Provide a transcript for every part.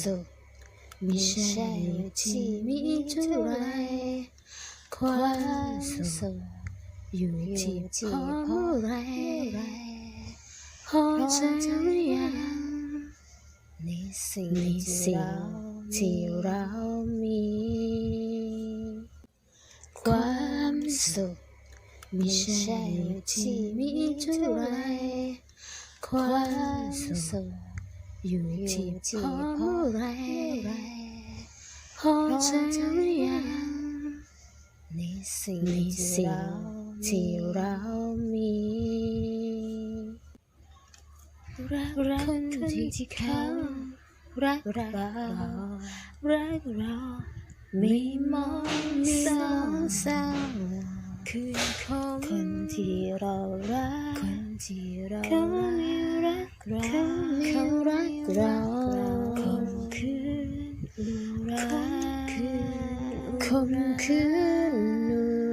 สุขไม่ใช่อยู่ที่มีเท่าไรความสุขอยู่ที่พอเมื่อไรพอใจหรือยังในสิ่งที่เรามี ความสุขไม่ใช่อยู่ที่มีเท่าไรความสุข อยู่ที่พอเมื่อไรพอใจหรือยังในสิ่งที่เรามี รักรักคนที่เขารักเรารักเราไม่มองสองสาวคือคนคนที่เรา คืน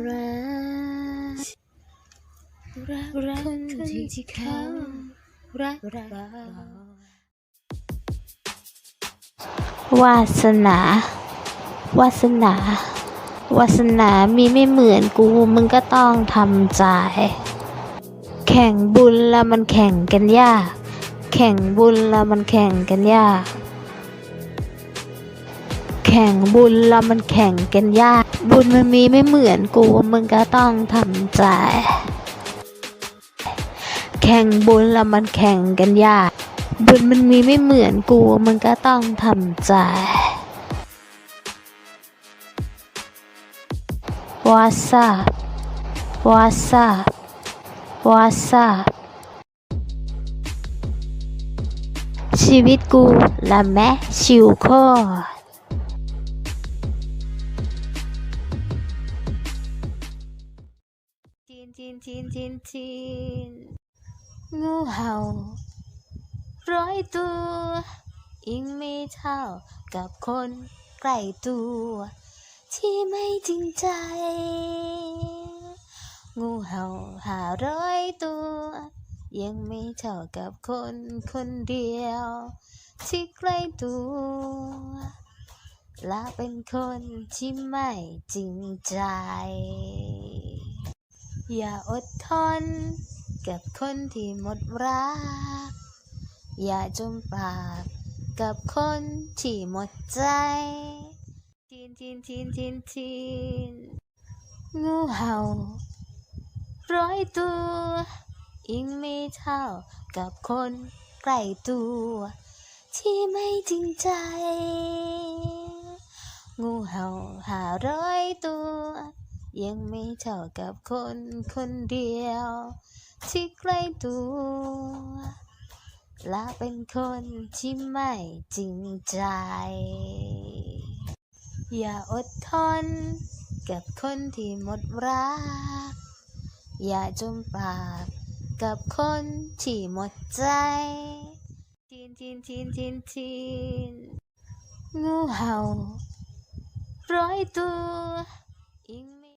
รักรักรักคนที่เขารักเราวาสนา วาสนา วาสนามีไม่เหมือนกูมึงก็ต้องทำใจ แข่งบุญแล้วมันแข่งกันยาก แข่งบุญแล้วมันแข่งกันยาก ข่งบุญแล้วมันแข่งกันยาก บุญมันมีไม่เหมือนกูมึงก็ต้องทำใจ แข่งบุญแล้วมันแข่งกันยาก บุญมันมีไม่เหมือนกูมึงก็ต้องทำใจวาซาวาซาวาซาชีวิตกูละแม่ชิวโคต จีนจีนจีนจีนจีนงูเห่า ร้อยตัวยิ่งไม่เท่ากับคนใกล้ตัว ที่ไม่จริงใจ งูเห่าหาร้อยตัว ยังไม่เท่ากับคนคนเดียว ที่ใกล้ตัว และเป็นคนที่ไม่จริงใจ อย่าอดทนกับคนที่หมดรัก อย่าจมปากกับคนที่หมดใจจีนจีนจีนจีนจีนงูเห่า ร้อยตัวยิ่งไม่เท่ากับคนใกล้ตัว ที่ไม่จริงใจ งูเห่าหาร้อยตัว ยังไม่เท่ากับคนคนเดียว ที่ใกล้ตัว และเป็นคนที่ไม่จริงใจ อย่าอดทนกับคนที่หมดรัก อย่าจมปากกับคนที่หมดใจจีนจีนจีนจีนจีนงูเห่าร้อยตัวยิ่ง